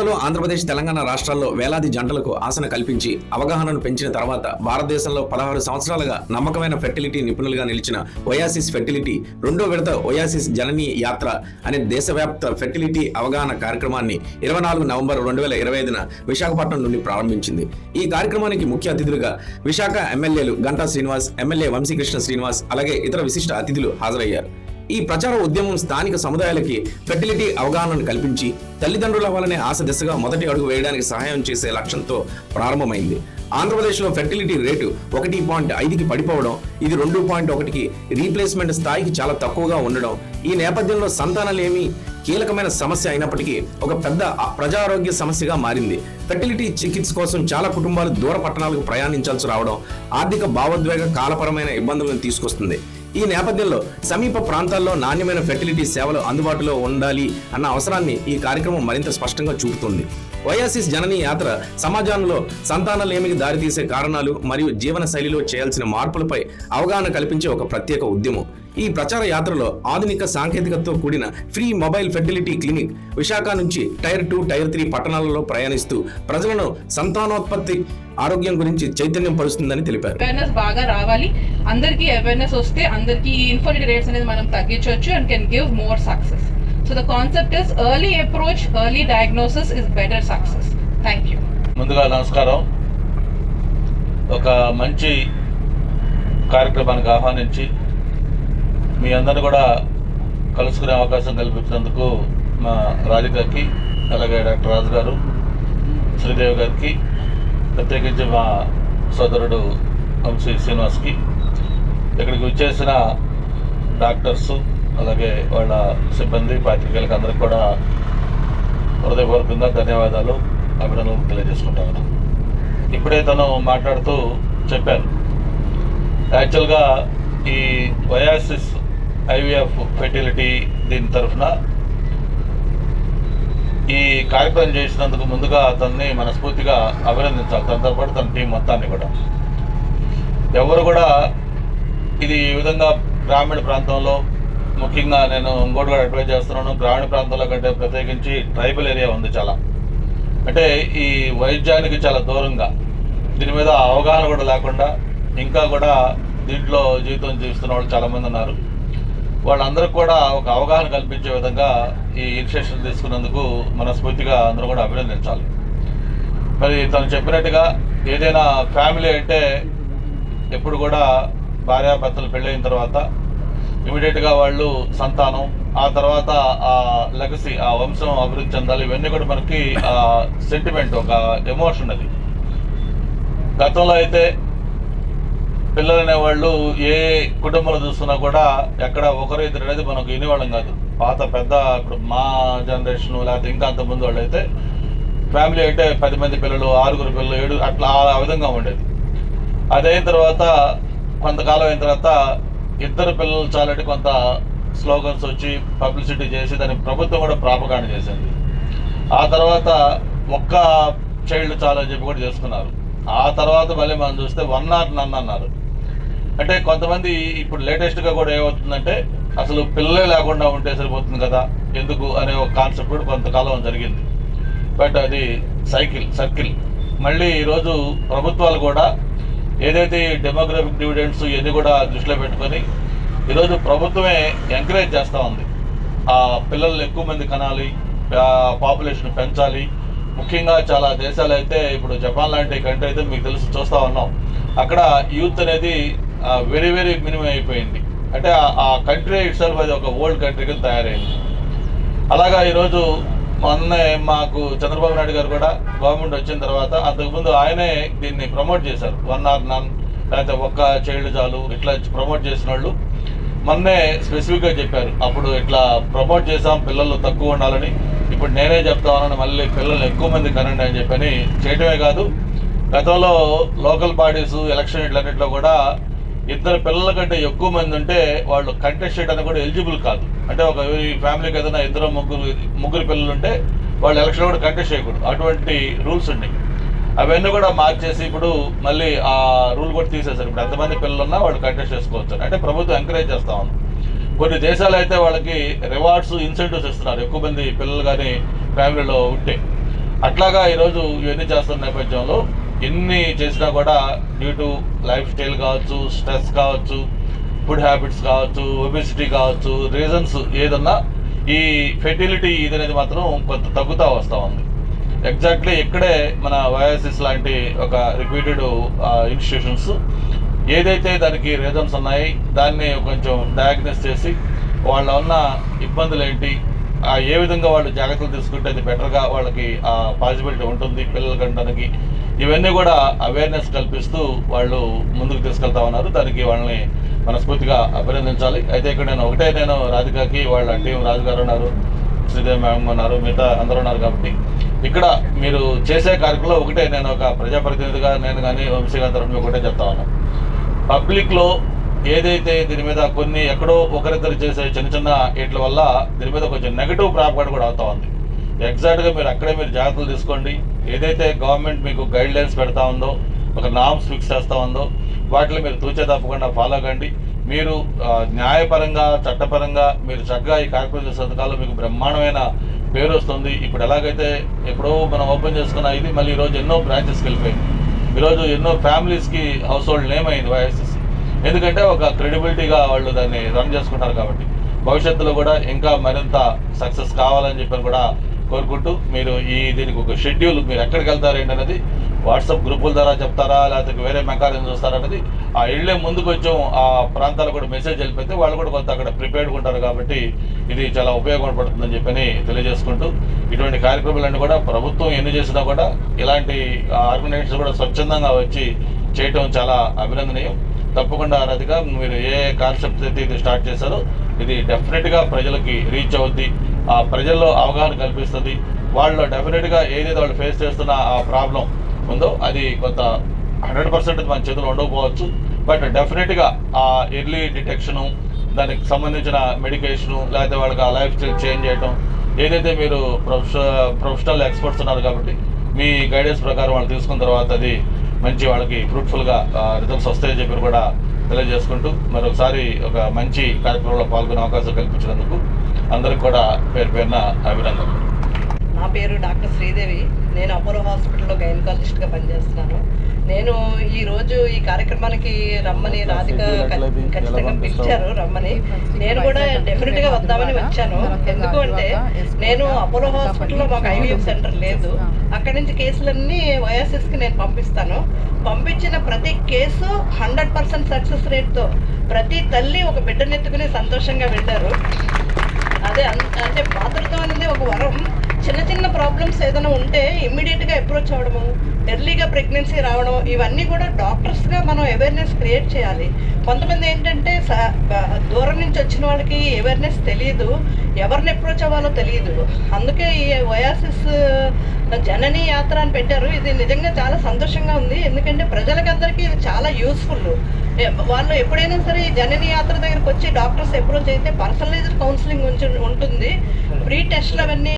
గతంలో ఆంధ్రప్రదేశ్ తెలంగాణ రాష్ట్రాల్లో వేలాది జంటలకు ఆసన కల్పించి అవగాహనను పెంచిన తర్వాత భారతదేశంలో పదహారు సంవత్సరాలుగా నమ్మకమైన ఫెర్టిలిటీ నిపుణులుగా నిలిచిన ఒయాసిస్ ఫెర్టిలిటీ రెండో విడత ఒయాసిస్ జననీ యాత్ర అనే దేశవ్యాప్త ఫెర్టిలిటీ అవగాహన కార్యక్రమాన్ని ఇరవై నాలుగు నవంబర్ రెండు వేల ఇరవై ఐదున విశాఖపట్నం నుండి ప్రారంభించింది. ఈ కార్యక్రమానికి ముఖ్య అతిథులుగా విశాఖ ఎమ్మెల్యేలు గంటా శ్రీనివాస్ ఎమ్మెల్యే వంశీకృష్ణ శ్రీనివాస్ అలాగే ఇతర విశిష్ట అతిథులు హాజరయ్యారు. ఈ ప్రచార ఉద్యమం స్థానిక సముదాయాలకి ఫెర్టిలిటీ అవగాహనను కల్పించి తల్లిదండ్రుల వలనే ఆశ దిశగా మొదటి అడుగు వేయడానికి సహాయం చేసే లక్ష్యంతో ప్రారంభమైంది. ఆంధ్రప్రదేశ్లో ఫెర్టిలిటీ రేటు ఒకటి పాయింట్ ఐదుకి పడిపోవడం ఇది రెండు పాయింట్ ఒకటికి రీప్లేస్మెంట్ స్థాయికి చాలా తక్కువగా ఉండడం ఈ నేపథ్యంలో సంతానలేమి కీలకమైన సమస్య అయినప్పటికీ ఒక పెద్ద ప్రజారోగ్య సమస్యగా మారింది. ఫెర్టిలిటీ చికిత్స కోసం చాలా కుటుంబాలు దూర పట్టణాలకు ప్రయాణించాల్సి రావడం ఆర్థిక భావోద్వేగ కాలపరమైన ఇబ్బందులను తీసుకొస్తుంది. ఈ నేపథ్యంలో సమీప ప్రాంతాల్లో నాణ్యమైన ఫెర్టిలిటీ సేవలు అందుబాటులో ఉండాలి అన్న అవసరాన్ని ఈ కార్యక్రమం మరింత స్పష్టంగా చూపుతుంది. వయాసిస్ జనని యాత్ర సమాజంలో సంతానలేమికి దారితీసే కారణాలు మరియు జీవన శైలిలో చేయాల్సిన మార్పులపై అవగాహన కల్పించే ఒక ప్రత్యేక ఉద్యమం. ఈ ప్రచార యాత్రలో ఆధునిక సాంకేతికతతో కూడిన free mobile fertility clinic Visakha నుంచి టైర్ టూ టైర్ త్రీ పట్టణాలలో ప్రయాణిస్తూ ప్రజలను సంతానోత్పత్తి ఆరోగ్యం గురించి చైతన్యం పరుస్తుందని తెలిపారు. అవేర్నెస్ బాగా రావాలి. అందరికీ అవేర్నెస్ వస్తే అందరికీ ఇన్ఫర్టిలిటీ రేట్స్ అనేది మనం తగ్గించవచ్చు and can give more success so the concept is early approach early diagnosis is better success thank you ముందుగా నమస్కారం. ఒక మంచి కార్యక్రమానికి ఆహ్వానించి మీ అందరిని కూడా కలుసుకునే అవకాశం కల్పించినందుకు మా రాధికకి అలాగే డాక్టర్ రాజు గారు శ్రీదేవి గారికి ప్రత్యేకించి మా సోదరుడు వంశీ శ్రీనివాస్కి ఇక్కడికి వచ్చేసిన డాక్టర్స్ అలాగే వాళ్ళ సిబ్బంది పాత్రికేయులకు అందరికి కూడా హృదయపూర్వకంగా ధన్యవాదాలు అభినందనలు తెలియజేసుకుంటాను. ఇప్పుడే తను మాట్లాడుతూ చెప్పాను. యాక్చువల్గా ఈ వయాసిస్ ఐవీఎఫ్ ఫెర్టిలిటీ దీని తరఫున ఈ కార్యక్రమం చేసినందుకు ముందుగా అతన్ని మనస్ఫూర్తిగా అభినందించాలి. తనతో పాటు తన టీం మొత్తాన్ని కూడా. ఎవరు కూడా ఇది ఈ విధంగా గ్రామీణ ప్రాంతంలో ముఖ్యంగా నేను ఇంకోటి కూడా అడ్వైజ్ చేస్తున్నాను. గ్రామీణ ప్రాంతాల కంటే ప్రత్యేకించి ట్రైబల్ ఏరియా ఉంది చాలా. అంటే ఈ వైద్యానికి చాలా దూరంగా. దీని మీద అవగాహన కూడా లేకుండా ఇంకా కూడా దీంట్లో జీవితం జీవిస్తున్న వాళ్ళు చాలామంది ఉన్నారు. వాళ్ళందరికీ కూడా ఒక అవగాహన కల్పించే విధంగా ఈ ఇనిషియేషన్ తీసుకున్నందుకు మనస్ఫూర్తిగా అందరూ కూడా అభినందించాలి. మరి తను చెప్పినట్టుగా ఏదైనా ఫ్యామిలీ అంటే ఎప్పుడు కూడా భార్యాభర్తలు పెళ్ళైన తర్వాత ఇమీడియట్గా వాళ్ళు సంతానం ఆ తర్వాత ఆ లెగసీ ఆ వంశం అభివృద్ధి చెందాలి ఇవన్నీ కూడా మనకి సెంటిమెంట్ ఒక ఎమోషన్ అది. గతంలో అయితే పిల్లలు అనేవాళ్ళు ఏ కుటుంబంలో చూస్తున్నా కూడా ఎక్కడ ఒకరు ఇద్దరు అనేది మనకు వినేవాళ్ళం కాదు. పాత పెద్ద ఇప్పుడు మా జనరేషన్ లేకపోతే ఇంకా అంత ముందు వాళ్ళు అయితే ఫ్యామిలీ అంటే పది మంది పిల్లలు ఆరుగురు పిల్లలు ఏడు అట్లా ఆ విధంగా ఉండేది. అదైన తర్వాత కొంతకాలం అయిన తర్వాత ఇద్దరు పిల్లలు చాలంటే కొంత స్లోగన్స్ వచ్చి పబ్లిసిటీ చేసి దాన్ని ప్రభుత్వం కూడా ప్రాపకాండ చేసింది. ఆ తర్వాత ఒక్క చైల్డ్ చాలు అని చెప్పి కూడా చేసుకున్నారు. ఆ తర్వాత మళ్ళీ మనం చూస్తే వన్ నాట్ నన్ అన్నారు. అంటే కొంతమంది ఇప్పుడు లేటెస్ట్గా కూడా ఏమవుతుందంటే అసలు పిల్లలే లేకుండా ఉంటే సరిపోతుంది కదా ఎందుకు అనే ఒక కాన్సెప్ట్ కూడా కొంతకాలం జరిగింది. బట్ అది సైకిల్ సర్కిల్ మళ్ళీ ఈరోజు ప్రభుత్వాలు కూడా ఏదైతే డెమోగ్రఫిక్ డివిడెండ్స్ ఇవన్నీ కూడా దృష్టిలో పెట్టుకొని ఈరోజు ప్రభుత్వమే ఎంకరేజ్ చేస్తూ ఉంది. ఆ పిల్లల్ని ఎక్కువ మంది కనాలి పాపులేషన్ పెంచాలి. ముఖ్యంగా చాలా దేశాలు అయితే ఇప్పుడు జపాన్ లాంటి కంట్రీ అయితే మీకు తెలుసు చూస్తూ ఉన్నాం. అక్కడ యూత్ అనేది వెరీ వెరీ మినిమం అయిపోయింది. అంటే ఆ- కంట్రీ ఇట్సెల్ఫ్ అది ఒక ఓల్డ్ కంట్రీకి తయారైంది. అలాగా ఈరోజు మొన్నే మాకు చంద్రబాబు నాయుడు గారు కూడా గవర్నమెంట్ వచ్చిన తర్వాత అంతకుముందు ఆయనే దీన్ని ప్రమోట్ చేశారు. వన్ ఆర్ నన్ లేకపోతే ఒక్క చైల్డ్ చాలు ఇట్లా ప్రమోట్ చేసిన వాళ్ళు మొన్నే స్పెసిఫిక్గా చెప్పారు. అప్పుడు ఇట్లా ప్రమోట్ చేసాం పిల్లలు తక్కువ ఉండాలని. ఇప్పుడు నేనే చెప్తా ఉన్నాను మళ్ళీ పిల్లలు ఎక్కువ మంది కనండి అని చెప్పని చేయటమే కాదు. గతంలో లోకల్ బాడీస్ ఎలక్షన్ ఇట్లన్నింటిలో కూడా ఇద్దరు పిల్లల కంటే ఎక్కువ మంది ఉంటే వాళ్ళు కంటెస్ట్ చేయడానికి కూడా ఎలిజిబుల్ కాదు. అంటే ఒక ఫ్యామిలీకి ఏదైనా ఇద్దరు ముగ్గురు ముగ్గురు పిల్లలు ఉంటే వాళ్ళు ఎలక్షన్ కూడా కంటెస్ట్ చేయకూడదు. అటువంటి రూల్స్ ఉన్నాయి. అవన్నీ కూడా మార్చేసి ఇప్పుడు మళ్ళీ ఆ రూల్ కూడా తీసేశారు. ఇప్పుడు ఎంతమంది పిల్లలు ఉన్నా వాళ్ళు కంటెస్ట్ చేసుకోవచ్చు అంటే ప్రభుత్వం ఎంకరేజ్ చేస్తా ఉంది. కొన్ని దేశాలు అయితే వాళ్ళకి రివార్డ్స్ ఇన్సెంటివ్స్ ఇస్తున్నారు. ఎక్కువ మంది పిల్లలు కానీ ఫ్యామిలీలో ఉంటే. అట్లాగా ఈరోజు ఇవన్నీ చేస్తున్న నేపథ్యంలో ఎన్ని చేసినా కూడా డ్యూ టు లైఫ్ స్టైల్ కావచ్చు స్ట్రెస్ కావచ్చు ఫుడ్ హ్యాబిట్స్ కావచ్చు ఒబిసిటీ కావచ్చు రీజన్స్ ఏదన్నా ఈ ఫెర్టిలిటీ ఇది అనేది మాత్రం కొంత తగ్గుతూ వస్తూ ఉంది. ఎగ్జాక్ట్లీ ఇక్కడే మన వయాసిస్ లాంటి ఒక రిపీటెడ్ ఇన్స్టిట్యూషన్స్ ఏదైతే దానికి రీజన్స్ ఉన్నాయి దాన్ని కొంచెం డయాగ్నోస్ చేసి వాళ్ళ ఉన్న ఇబ్బందులు ఏంటి ఏ విధంగా వాళ్ళు జాగ్రత్తలు తీసుకుంటే అది బెటర్గా వాళ్ళకి ఆ పాసిబిలిటీ ఉంటుంది పిల్లల కంటానికి ఇవన్నీ కూడా అవేర్నెస్ కల్పిస్తూ వాళ్ళు ముందుకు తీసుకెళ్తా ఉన్నారు. దానికి వాళ్ళని మనస్ఫూర్తిగా అభినందించాలి. అయితే ఇక్కడ నేను ఒకటే నేను రాధికాకి వాళ్ళ టీం రాజు గారు ఉన్నారు శ్రీదేవి మ్యామ్ ఉన్నారు మిగతా అందరూ ఉన్నారు కాబట్టి. ఇక్కడ మీరు చేసే కార్యక్రమంలో ఒకటే నేను ఒక ప్రజాప్రతినిధిగా నేను కానీ వంశీ గారి తరఫున ఒకటే చెప్తా ఉన్నాను పబ్లిక్లో ఏదైతే దీని మీద కొన్ని ఎక్కడో ఒకరిద్దరు చేసే చిన్న చిన్న వీటి వల్ల దీని మీద కొంచెం నెగిటివ్ ప్రాపగాడ్ కూడా అవుతా ఉంది. ఎగ్జాక్ట్గా మీరు అక్కడే మీరు జాగ్రత్తలు తీసుకోండి. ఏదైతే గవర్నమెంట్ మీకు గైడ్ లైన్స్ పెడతా ఉందో ఒక నామ్స్ ఫిక్స్ చేస్తూ ఉందో వాటిని మీరు తూచే తప్పకుండా ఫాలో కండి. మీరు న్యాయపరంగా చట్టపరంగా మీరు చక్కగా ఈ కార్పొరేషన్ సంతకాలు మీకు బ్రహ్మాండమైన పేరు వస్తుంది. ఇప్పుడు ఎలాగైతే ఎప్పుడో మనం ఓపెన్ చేసుకున్న ఇది మళ్ళీ ఈరోజు ఎన్నో బ్రాంచెస్కి వెళ్ళిపోయింది. ఈరోజు ఎన్నో ఫ్యామిలీస్కి హౌస్ హోల్డ్ నేమ్ అయింది వైఎస్ఎస్ ఎందుకంటే ఒక క్రెడిబిలిటీగా వాళ్ళు దాన్ని రన్ చేసుకుంటారు కాబట్టి. భవిష్యత్తులో కూడా ఇంకా మరింత సక్సెస్ కావాలని చెప్పి కూడా కోరుకుంటూ మీరు ఈ దీనికి ఒక షెడ్యూల్ మీరు ఎక్కడికి వెళ్తారు ఏంటనేది వాట్సాప్ గ్రూపుల ద్వారా చెప్తారా లేకపోతే వేరే మెకానిజం చూస్తారా అనేది ఆ వెళ్ళే ముందు కొంచెం ఆ ప్రాంతాలకు కూడా మెసేజ్ వెళ్ళిపోతే వాళ్ళు కూడా కొంత అక్కడ ప్రిపేర్డ్గా ఉంటారు కాబట్టి ఇది చాలా ఉపయోగపడుతుందని చెప్పని తెలియజేసుకుంటూ ఇటువంటి కార్యక్రమాలన్నీ కూడా ప్రభుత్వం ఎన్ని చేసినా కూడా ఇలాంటి ఆర్గనైజేషన్ కూడా స్వచ్ఛందంగా వచ్చి చేయటం చాలా అభినందనీయం. తప్పకుండా రతిగా మీరు ఏ కాన్సెప్ట్ అయితే ఇది స్టార్ట్ చేశారో ఇది డెఫినెట్గా ప్రజలకి రీచ్ అవుద్ది. ఆ ప్రజల్లో అవగాహన కల్పిస్తుంది. వాళ్ళు డెఫినెట్గా ఏదైతే వాళ్ళు ఫేస్ చేస్తున్న ఆ ప్రాబ్లం ఉందో అది కొంత హండ్రెడ్ పర్సెంట్ మన చేతిలో ఉండకపోవచ్చు. బట్ డెఫినెట్గా ఆ ఎర్లీ డిటెక్షను దానికి సంబంధించిన మెడికేషను లేకపోతే వాళ్ళకి ఆ లైఫ్ స్టైల్ చేంజ్ చేయటం ఏదైతే మీరు ప్రొఫెషనల్ ప్రొఫెషనల్ ఎక్స్పర్ట్స్ ఉన్నారు కాబట్టి మీ గైడెన్స్ ప్రకారం వాళ్ళు తీసుకున్న తర్వాత అది మంచి వాళ్ళకి ఫ్రూట్ఫుల్గా రిజల్ట్స్ వస్తాయని చెప్పి కూడా తెలియజేసుకుంటూ మరొకసారి ఒక మంచి కార్యక్రమంలో పాల్గొనే అవకాశం కల్పించినందుకు అందరికి కూడా పేరు పేరున అభినందనలు. నా పేరు డాక్టర్ శ్రీదేవి. నేను అపోలో హాస్పిటల్లో గైనకాలజిస్ట్గా పనిచేస్తున్నాను. నేను ఈ రోజు ఈ కార్యక్రమానికి రమ్మని రాధిక ఖచ్చితంగా పిలిచారు రమ్మని. నేను కూడా డెఫినెట్గా వద్దామని వచ్చాను. ఎందుకు అంటే నేను అపోలో హాస్పిటల్లో మాకు ఐవీఎఫ్ సెంటర్ లేదు. అక్కడి నుంచి కేసులన్నీ OSS కి నేను పంపిస్తాను. పంపించిన ప్రతి కేసు హండ్రెడ్ పర్సెంట్ సక్సెస్ రేట్తో ప్రతి తల్లి ఒక బిడ్డనెత్తుకుని సంతోషంగా వెళ్ళారు. అదే అంటే మాతృత్వం అనేది ఒక వరం. చిన్న చిన్న ప్రాబ్లమ్స్ ఏదైనా ఉంటే ఇమ్మీడియట్గా అప్రోచ్ అవ్వడము ఎర్లీగా ప్రెగ్నెన్సీ రావడం ఇవన్నీ కూడా డాక్టర్స్గా మనం అవేర్నెస్ క్రియేట్ చేయాలి. కొంతమంది ఏంటంటే స- దూరం నుంచి వచ్చిన వాళ్ళకి అవేర్నెస్ తెలియదు ఎవరిని అప్రోచ్ అవ్వాలో తెలియదు అందుకే ఈ వయాసిస్ జననీ యాత్ర అని పెట్టారు. ఇది నిజంగా చాలా సంతోషంగా ఉంది. ఎందుకంటే ప్రజలకందరికీ ఇది చాలా యూస్ఫుల్ వాళ్ళు ఎప్పుడైనా సరే ఈ జనని యాత్ర దగ్గరికి వచ్చి డాక్టర్స్ అప్రోచ్ అయితే పర్సనలైజ్డ్ కౌన్సిలింగ్ ఉంటుంది. ఫ్రీ టెస్ట్లు అవన్నీ